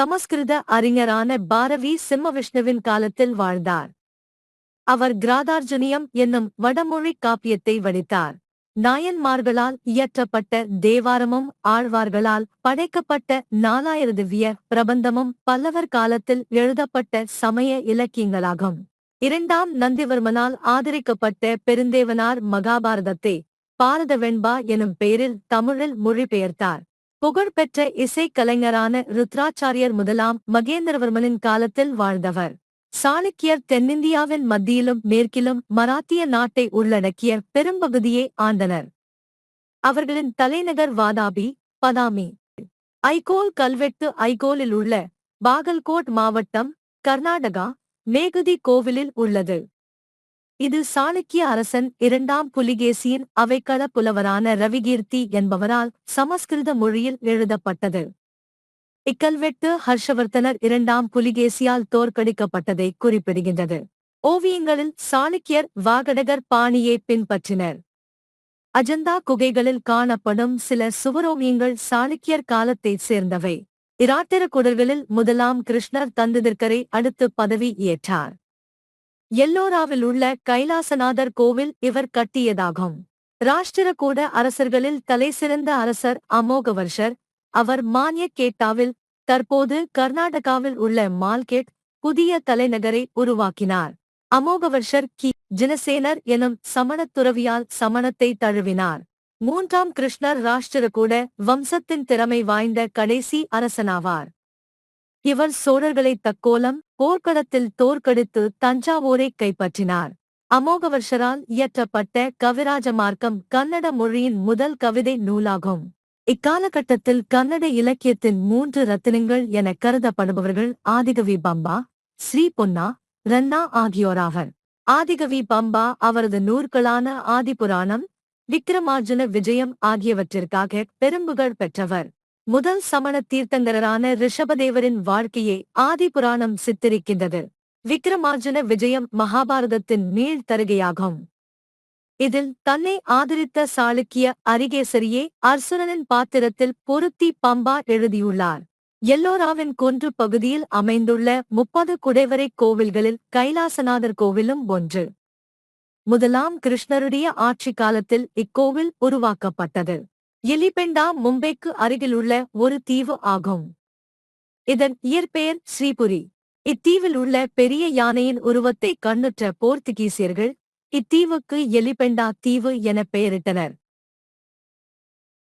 சமஸ்கிருத அறிஞரான பாரவி சிம்மவிஷ்ணுவின் காலத்தில் வாழ்ந்தார். அவர் கிராதார்ஜுனியம் என்னும் வடமொழி காப்பியத்தை வடித்தார். நாயன்மார்களால் இயற்றப்பட்ட தேவாரமும் ஆழ்வார்களால் படைக்கப்பட்ட நாலாயிர திவ்ய பிரபந்தமும் பல்லவர் காலத்தில் எழுதப்பட்ட சமய இலக்கியங்களாகும். இரண்டாம் நந்திவர்மனால் ஆதரிக்கப்பட்ட பெருந்தேவனார் மகாபாரதத்தை பாரத வெண்பா எனும் பெயரில் தமிழில் மொழிபெயர்த்தார். புகழ்பெற்ற இசைக்கலைஞரான ருத்ராச்சாரியர் முதலாம் மகேந்திரவர்மனின் காலத்தில் வாழ்ந்தவர். சாளுக்கியர் தென்னிந்தியாவின் மத்தியிலும் மேற்கிலும் மராத்திய நாட்டை உள்ளடக்கிய பெரும்பகுதியை ஆண்டனர். அவர்களின் தலைநகர் வாதாபி பதாமி. ஐகோல் கல்வெட்டு ஐகோலில் உள்ள பாகல்கோட் மாவட்டம் கர்நாடகா மேகுதி கோவிலில் உள்ளது. இது சாளுக்கிய அரசன் இரண்டாம் புலிகேசியின் அவைக்கள புலவரான ரவிகீர்த்தி என்பவரால் சமஸ்கிருத மொழியில் எழுதப்பட்டது. இக்கல்வெட்டு ஹர்ஷவர்த்தனர் இரண்டாம் புலிகேசியால் தோற்கடிக்கப்பட்டதை குறிப்பிடுகின்றது. ஓவியங்களில் சாளுக்கியர் வாகடகர் பாணியை பின்பற்றினர். அஜந்தா குகைகளில் காணப்படும் சில சுவரோவியங்கள் சாளுக்கியர் காலத்தைச் சேர்ந்தவை. இராட்டிரகுடர்களில் முதலாம் கிருஷ்ணர் தந்ததிற்கரை அடுத்து பதவி ஏற்றார். எல்லோராவில் உள்ள கைலாசநாதர் கோவில் இவர் கட்டியதாகும். ராஷ்டிரகூட அரசர்களில் தலைசிறந்த அரசர் அமோகவர்ஷர். அவர் மானியக்கேட்டாவில் தற்போது கர்நாடகாவில் உள்ள மால்கேட் புதிய தலைநகரை உருவாக்கினார். அமோகவர்ஷர் கி. ஜினசேனர் எனும் சமணத் துறவியால் சமணத்தை தழுவினார். மூன்றாம் கிருஷ்ணர் ராஷ்டிரகூட வம்சத்தின் திறமை வாய்ந்த கடைசி அரசனாவார். இவர் சோழர்களை தக்கோலம் போர்க்களத்தில் தோற்கடித்து தஞ்சாவூரை கைப்பற்றினார். அமோகவர்ஷரால் இயற்றப்பட்ட கவிராஜ மார்க்கம் கன்னட மொழியின் முதல் கவிதை நூலாகும். இக்காலகட்டத்தில் கன்னட இலக்கியத்தின் மூன்று ரத்தினங்கள் என கருதப்படுபவர்கள் ஆதிகவி பம்பா ஸ்ரீ பொன்னா ரன்னா ஆகியோராவர். ஆதிகவி பம்பா அவரது நூற்களான ஆதிபுராணம் விக்ரமார்ஜுன விஜயம் ஆகியவற்றிற்காக பெரும்புகழ் பெற்றவர். முதல் சமண தீர்த்தங்கரரான ரிஷபதேவரின் வாழ்க்கையை ஆதிபுராணம் சித்தரிக்கின்றது. விக்ரமார்ஜுன விஜயம் மகாபாரதத்தின் மீள்தருகையாகும் இதில் தன்னை ஆதரித்த சாளுக்கிய அரிகேசரியே அர்சுனனின் பாத்திரத்தில் பொருத்தி பம்பா எழுதியுள்ளார். எல்லோராவின் குன்று பகுதியில் அமைந்துள்ள முப்பது குடைவரை கோவில்களில் கைலாசநாதர் கோவிலும் ஒன்று. முதலாம் கிருஷ்ணருடைய ஆட்சி காலத்தில் இக்கோவில் உருவாக்கப்பட்டது. எலிபெண்டா மும்பைக்கு அருகிலுள்ள ஒரு தீவு ஆகும். இதன் இயற்பெயர் ஸ்ரீபுரி. இத்தீவில் உள்ள பெரிய யானையின் உருவத்தை கண்ணுற்ற போர்த்துகீசியர்கள் இத்தீவுக்கு எலிபெண்டா தீவு என பெயரிட்டனர்.